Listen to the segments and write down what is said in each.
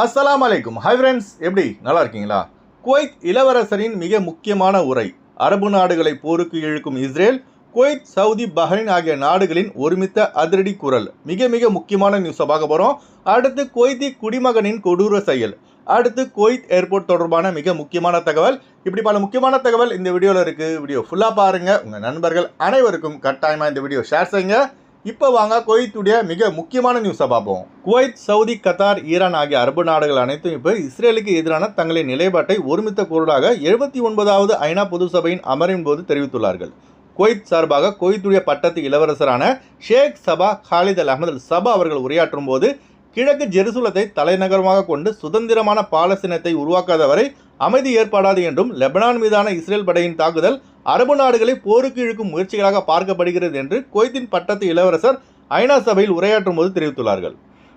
அஸ்லாம் அலைக்கும் hi friends எப்படி? நல்லா இருக்கீங்களா குவைத் இளவரசரின் மிக முக்கியமான உரை அரபு நாடுகளை போருக்கு இழுக்கும் இஸ்ரேல் குவைத் சவுதி பஹ்ரைன் ஆகிய நாடுகளின் ஒருமித்த அதிரடி குரல். மிக மிக முக்கியமான நியூஸை பார்க்க போகிறோம் அடுத்து குவைத்தி குடிமகனின் கொடூர செயல். அடுத்து குவைத் ஏர்போர்ட் தொடர்பான மிக முக்கியமான தகவல். இப்படி பல முக்கியமான தகவல் இந்த வீடியோவில் இருக்குது வீடியோ ஃபுல்லாக பாருங்கள் உங்கள் நண்பர்கள் அனைவருக்கும் கட்டாயமாக இந்த வீடியோ ஷேர் செய்யுங்க. இப்போ வாங்க குவைத்துடைய மிக முக்கியமான நியூஸை பார்ப்போம். குவைத் சவுதி கத்தார் ஈரான் ஆகிய அரபு நாடுகள் அனைத்தும் இப்போ இஸ்ரேலுக்கு எதிரான தங்களின் நிலைப்பாட்டை ஒருமித்த குரலாக எழுபத்தி ஒன்பதாவது ஐநா பொது சபையின் அமரின் போது தெரிவித்துள்ளார்கள். குவைத் சார்பாக குவைத்துடைய பட்டத்து இளவரசரான ஷேக் சபா ஹாலித் அல் அஹமது சபா அவர்கள் உரையாற்றும் போது கிழக்கு ஜெருசலத்தை தலைநகரமாக கொண்டு சுதந்திரமான பாலஸ்தீனத்தை உருவாக்காத வரை அமைதி ஏற்படாது என்றும் லெபனான் மீதான இஸ்ரேல் படையின் தாக்குதல் அரபு நாடுகளை போருக்கு இழுக்கும் முயற்சிகளாக பார்க்கப்படுகிறது என்று குவைத்தின் பட்டத்து இளவரசர் ஐநா சபையில் உரையாற்றும் போது தெரிவித்துள்ளார்கள்.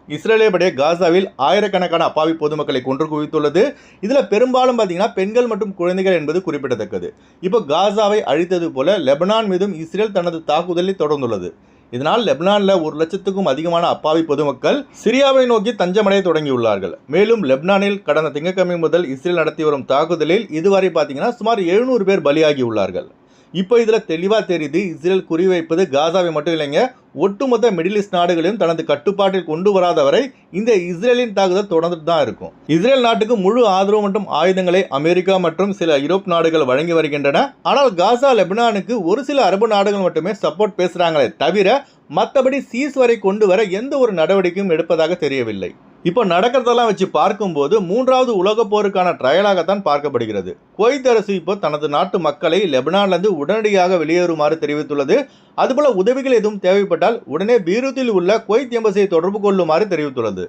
இஸ்ரேலியபடிய காசாவில் ஆயிரக்கணக்கான அப்பாவி பொதுமக்களை கொன்று குவித்துள்ளது. இதில் பெரும்பாலும் பார்த்தீங்கன்னா பெண்கள் மற்றும் குழந்தைகள் என்பது குறிப்பிடத்தக்கது. இப்போ காசாவை அழித்தது போல லெபனான் மீதும் இஸ்ரேல் தனது தாக்குதலை தொடர்ந்துள்ளது. இதனால் லெப்னானில் ஒரு லட்சத்துக்கும் அதிகமான அப்பாவி பொதுமக்கள் சிரியாவை நோக்கி தஞ்சமடைய தொடங்கியுள்ளார்கள். மேலும் லெப்னானில் கடந்த திங்கட்கிழமை முதல் இஸ்ரேல் நடத்தி வரும் தாக்குதலில் இதுவரை பார்த்தீங்கன்னா சுமார் எழுநூறு பேர் பலியாகி உள்ளார்கள் இப்போ இதில் தெளிவாக தெரியுது இஸ்ரேல் குறிவைப்பது காசாவை மட்டும் இல்லைங்க ஒட்டுமொத்த மிடில் ஈஸ்ட் நாடுகளையும் தனது கட்டுப்பாட்டில் கொண்டு வராத வரை இந்த இஸ்ரேலின் தாக்குதல் தொடர்ந்துட்டு தான் இருக்கும். இஸ்ரேல் நாட்டுக்கு முழு ஆதரவு மற்றும் ஆயுதங்களை அமெரிக்கா மற்றும் சில யூரோப் நாடுகள் வழங்கி வருகின்றன. ஆனால் காசா லெபனானுக்கு ஒரு சில அரபு நாடுகள் மட்டுமே சப்போர்ட் பேசுகிறாங்களே தவிர மற்றபடி சீஸ் வரை கொண்டு வர எந்த ஒரு நடவடிக்கையும் எடுப்பதாக தெரியவில்லை. இப்போ நடக்கிறதெல்லாம் வச்சு பார்க்கும்போது மூன்றாவது உலகப் போருக்கான ட்ரையலாகத்தான் பார்க்கப்படுகிறது. குவைத் அரசு இப்போ தனது நாட்டு மக்களை லெபனான்லேருந்து உடனடியாக வெளியேறுமாறு தெரிவித்துள்ளது. அதுபோல உதவிகள் எதுவும் தேவைப்பட்டால் உடனே பீரூத்தில் உள்ள குவைத் எம்பசியை தொடர்பு கொள்ளுமாறு தெரிவித்துள்ளது.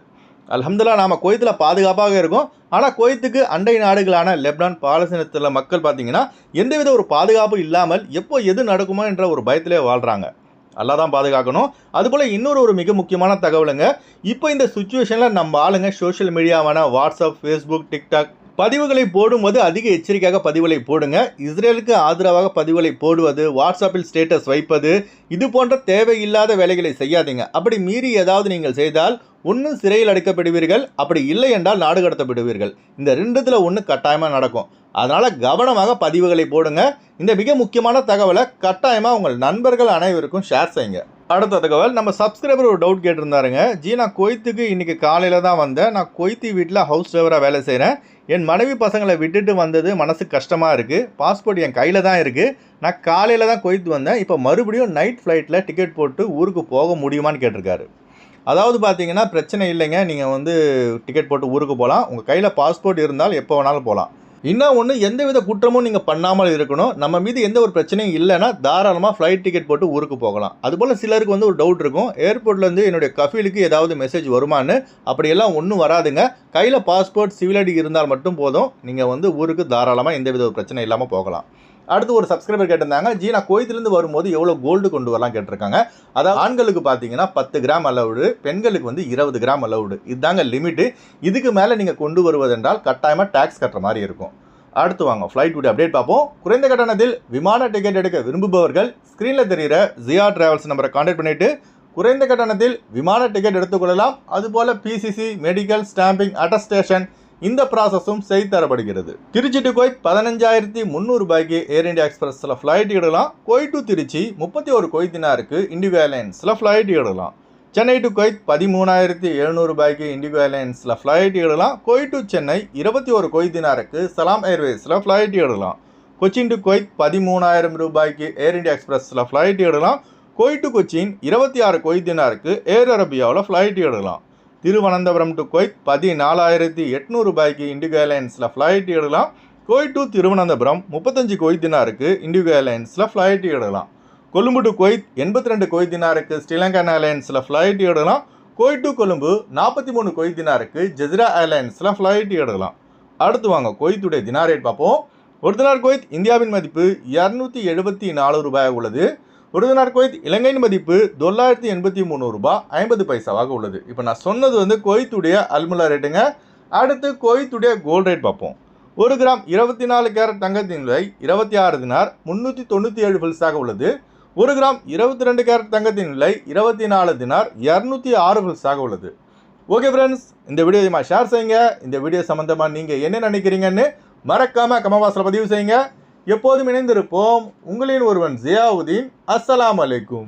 அல்ஹம்துல்லா நாம் குவைத்தில் பாதுகாப்பாக இருக்கோம். ஆனால் குவைத்துக்கு அண்டை நாடுகளான லெப்னான் பாலஸ்தீனத்தில் மக்கள் பார்த்தீங்கன்னா எந்தவித ஒரு பாதுகாப்பு இல்லாமல் எப்போ எது நடக்குமோ என்ற ஒரு பயத்திலே வாழ்கிறாங்க நல்லா தான் பாதுகாக்கணும். அதுபோல் இன்னொரு ஒரு மிக முக்கியமான தகவலுங்க. இப்போ இந்த சுச்சுவேஷனில் நம்ம ஆளுங்க சோஷியல் மீடியாவான வாட்ஸ்அப் ஃபேஸ்புக் டிக்டாக் பதிவுகளை போடும்போது அதிக எச்சரிக்கையாக பதிவுகளை போடுங்க. இஸ்ரேலுக்கு ஆதரவாக பதிவுகளை போடுவது வாட்ஸ்அப்பில் ஸ்டேட்டஸ் வைப்பது இது போன்ற தேவையில்லாத வேலைகளை செய்யாதீங்க. அப்படி மீறி ஏதாவது நீங்கள் செய்தால் ஒன்று சிறையில் அடைக்கப்படுவீர்கள் அப்படி இல்லை என்றால் நாடு கடத்தப்படுவீர்கள். இந்த ரெண்டுத்தில் ஒன்று கட்டாயமாக நடக்கும். அதனால் கவனமாக பதிவுகளை போடுங்க. இந்த மிக முக்கியமான தகவலை கட்டாயமாக உங்கள் நண்பர்கள் அனைவருக்கும் ஷேர் செய்யுங்க. அடுத்த தகவல் நம்ம சப்ஸ்கிரைபர் ஒரு டவுட் கேட்டிருந்தாருங்க. ஜி நான் கொய்த்துக்கு இன்றைக்கி காலையில் தான் வந்தேன். நான் கொய்த்தி வீட்டில் ஹவுஸ் டிரைவராக வேலை செய்கிறேன் என் மனைவி பசங்களை விட்டுட்டு வந்தது மனசு கஷ்டமாக இருக்குது பாஸ்போர்ட் என் கையில் தான் இருக்குது நான் காலையில் தான் கொய்த்து வந்தேன். இப்போ மறுபடியும் நைட் ஃப்ளைட்டில் டிக்கெட் போட்டு ஊருக்கு போக முடியுமான்னு கேட்டிருக்காரு. அதாவது பார்த்தீங்கன்னா பிரச்சனை இல்லைங்க. நீங்கள் வந்து டிக்கெட் போட்டு ஊருக்கு போகலாம். உங்கள் கையில் பாஸ்போர்ட் இருந்தால் எப்போ வேணாலும் போகலாம். இன்னும் ஒன்று எந்தவித குற்றமும் நீங்கள் பண்ணாமல் இருக்கணும். நம்ம மீது எந்த ஒரு பிரச்சனையும் இல்லைன்னா தாராளமாக ஃப்ளைட் டிக்கெட் போட்டு ஊருக்கு போகலாம். அதுபோல் சிலருக்கு வந்து ஒரு டவுட் இருக்கும். ஏர்போர்ட்லேருந்து என்னுடைய கஃபீலுக்கு ஏதாவது மெசேஜ் வருமான்னு. அப்படியெல்லாம் ஒன்றும் வராதுங்க. கையில் பாஸ்போர்ட் சிவில் ஐடி இருந்தால் மட்டும் போதும். நீங்கள் வந்து ஊருக்கு தாராளமாக எந்தவித ஒரு பிரச்சனை இல்லாமல் போகலாம். அடுத்து ஒரு சப்ஸ்கிரைபர் கேட்டிருந்தாங்க ஜி நான் வரும்போது எவ்வளோ கோல்டு கொண்டு வரலாம் கேட்டிருக்காங்க. அதாவது ஆண்களுக்கு பார்த்தீங்கன்னா பத்து கிராம் அலவுடு பெண்களுக்கு வந்து இருபது கிராம் அலவுடு இதுதாங்க லிமிட்டு இதுக்கு மேலே நீங்கள் கொண்டு வருவதென்றால் கட்டாயமாக டேக்ஸ் கட்டுற மாதிரி இருக்கும். அடுத்து வாங்க ஃப்ளைட் உடைய அப்டேட் பார்ப்போம். குறைந்த கட்டணத்தில் விமான டிக்கெட் எடுக்க விரும்புபவர்கள் ஸ்க்ரீனில் தெரிகிற ஜியா டிராவல்ஸ் நம்பரை கான்டாக்ட் பண்ணிவிட்டு குறைந்த கட்டணத்தில் விமான டிக்கெட் எடுத்துக்கொள்ளலாம் அதுபோல் பிசிசி மெடிக்கல் ஸ்டாம்பிங் அட்டஸ்டேஷன் இந்த ப்ராசஸும் செய்து தரப்படுகிறது. திருச்சி டு கோய் பதினஞ்சாயிரத்தி முந்நூறு ரூபாய்க்கு ஏர் இண்டியா எக்ஸ்பிரஸில் ஃப்ளைட் இடலாம் கோய் டு திருச்சி முப்பத்தி ஒரு கோய் தினாருக்கு இண்டிகோ ஏர்லைன்ஸில் ஃப்ளைட் இடலாம் சென்னை டு கொய்த் பதிமூணாயிரத்தி எழுநூறு ரூபாய்க்கு இண்டிகோ ஏர்லைன்ஸில் ஃப்ளைட் இடலாம் கோய் டு சென்னை இருபத்தி ஒரு கோய் தினாருக்கு சலாம் ஏர்வேஸில் ஃப்ளைட் இடலாம் கொச்சின் டு கொய்த் பதிமூணாயிரம் ரூபாய்க்கு ஏர் இண்டியா எக்ஸ்பிரஸில் ஃப்ளைட் இடலாம் கோய் டு கொச்சின் இருபத்தி ஆறு கொய் தினாருக்கு ஏர் அரபியாவில் ஃப்ளைட் இடலாம் திருவனந்தபுரம் டு கொய்த் பதினாலாயிரத்தி எட்நூறு ரூபாய்க்கு இண்டிகோ ஏர்லைன்ஸில் ஃப்ளைட் இடலாம் கோய் டு திருவனந்தபுரம் முப்பத்தஞ்சு கொய் தினாருக்கு இண்டிகோ ஏர்லைன்ஸில் ஃப்ளைட் எடுக்கலாம். கொழும்பு டு கொய்த் எண்பத்தி ரெண்டு கொய் தினாருக்கு ஸ்ரீலங்கன் ஏர்லைன்ஸில் ஃப்ளைட் எடுக்கலாம். கோய் டு கொழும்பு நாற்பத்தி மூணு கொய் தினாருக்கு ஜெஸ்ரா ஏர்லைன்ஸில் ஃப்ளைட் எடுக்கலாம். அடுத்து வாங்க கொய்த்துடைய தினார் ரேட் பார்ப்போம். ஒரு தினார் கொய்த் இந்தியாவின் மதிப்பு இரநூத்தி எழுபத்தி நாலு ரூபாய் உள்ளது. ஒரு தினார் குவைத் இலங்கையின் மதிப்பு தொள்ளாயிரத்தி எண்பத்தி மூணு ரூபாய் ஐம்பது பைசாவாக உள்ளது. இப்போ நான் சொன்னது வந்து குவைத்துடைய அல்முலா ரேட்டுங்க. அடுத்து குவைத்துடைய கோல்ட் ரேட் பார்ப்போம். ஒரு கிராம் இருபத்தி நாலு கேரட் தங்கத்தின் விலை இருபத்தி ஆறு தினார் முந்நூற்றி தொண்ணூற்றி ஏழு பில்ஸாக உள்ளது. ஒரு கிராம் இருபத்தி ரெண்டு கேரட் தங்கத்தின் விலை இருபத்தி நாலு தினார் இரநூத்தி ஆறு பில்ஸாக உள்ளது. ஓகே ஃப்ரெண்ட்ஸ் இந்த வீடியோ அதிகமாக ஷேர் செய்யுங்க. இந்த வீடியோ சம்மந்தமாக நீங்கள் என்ன நினைக்கிறீங்கன்னு மறக்காமல் கமவாசில் பதிவு செய்யுங்க. எப்போதும் இணைந்திருப்போம் உங்களின் ஒருவன் ஜியாவுதீன். அஸ்ஸலாம் அலைக்கும்.